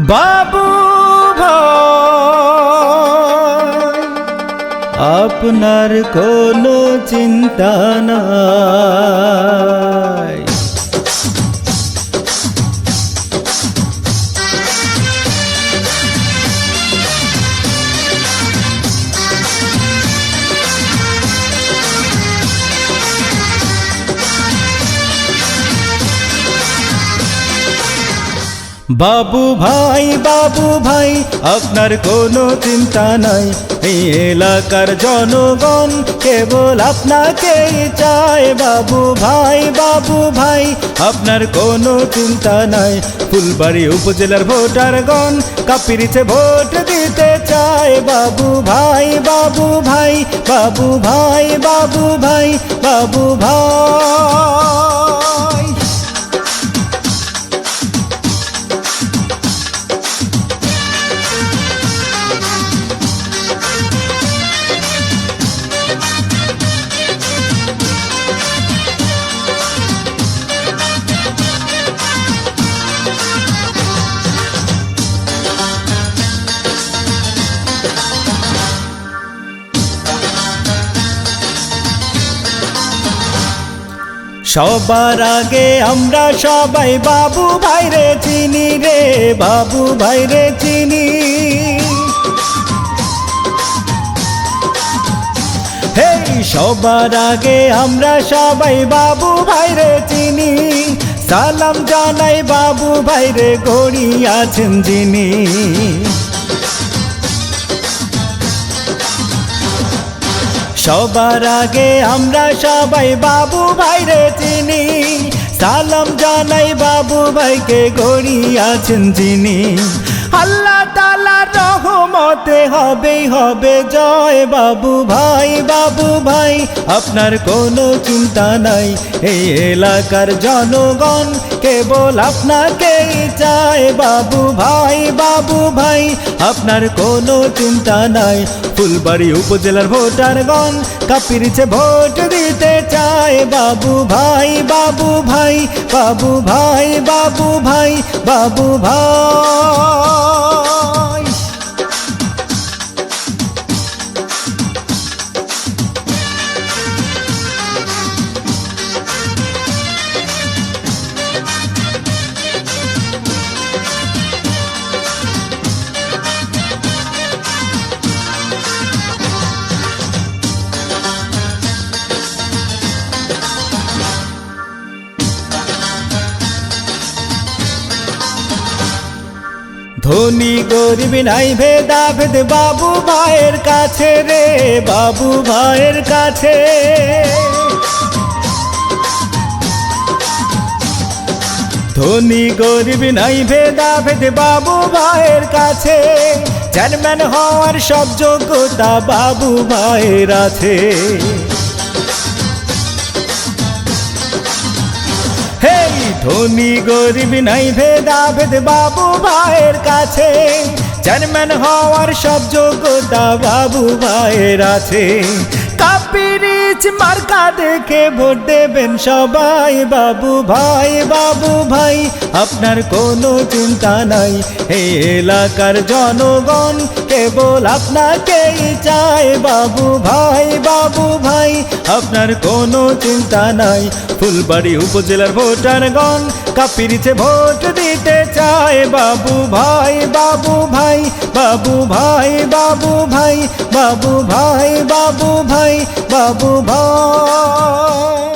বাবু আপনার কোনো চিন্তা নাই বাবু ভাই বাবু ভাই, আপনার কোনো চিন্তা নাই। এই এলাকার জনগণ কেবল আপনাকেই চায়। বাবু ভাই বাবু ভাই, আপনার কোনো চিন্তা নাই। ফুলবাড়ি উপজেলার ভোটারগণ কাপিরিতে ভোট দিতে চায়। বাবু ভাই বাবু ভাই বাবু ভাই বাবু ভাই বাবু ভাই। সবার আগে আমরা সবাই বাবু ভাইরে চিনি রে, বাবু ভাইরে চিনি। হেই সবার আগে আমরা সবাই বাবু ভাইরে চিনি। সালাম জানাই বাবু ভাইরে গড়ি আছেন যিনি। সবার আগে আমরা সবাই বাবু ভাইরে চিনি। সালাম জানাই বাবু ভাইকে গড়িয়াছেন যিনি। আল্লাহ তালার রহমতে হবে হবে জয় বাবু ভাই বাবু ভাই। আপনার কোনো চিন্তা নাই, এই এলাকার জনগণ কেবল আপনাকেই চায়। বাবু ভাই বাবু ভাই, আপনার কোনো চিন্তা নাই। ফুলবাড়ি উপজেলার ভোটারগণ কাপিরিছে ভোট দিতে চায়। বাবু ভাই বাবু ভাই বাবু ভাই বাবু ভাই বাবু ভাই। ধনী গরিব নাই ভেদা ভেদ বাবু ভাইয়ের কাছে রে, বাবু ভাইয়ের কাছে। ধনী গরিব নাই ভেদা ভেদ বাবু ভাইয়ের কাছে। চেয়ারম্যান হওয়ার সব যোগ্যতা বাবু ভাইয়ের আছে। ধনী গরিব নাই ভেদা ভেদ বাবু ভাইয়ের কাছে। চেয়ারম্যান হওয়ার সব যোগ্যতা বাবু ভাইয়ের আছে। কাপিরিচ মার্কা দেখে ভোট দেবেন সবাই বাবু ভাই বাবু ভাই আপনার কোনো চিন্তা নাই এই এলাকার জনগণ কেবল আপনাকেই চায় বাবু ভাই বাবু ভাই আপনার কোনো চিন্তা নাই ফুলবাড়ি উপজেলার ভোটারগণ কাপিরিচে ভোট দিতে চায় বাবু ভাই বাবু ভাই বাবু ভাই বাবু ভাই বাবু ভাই বাবু ভাই বাবু ভাই।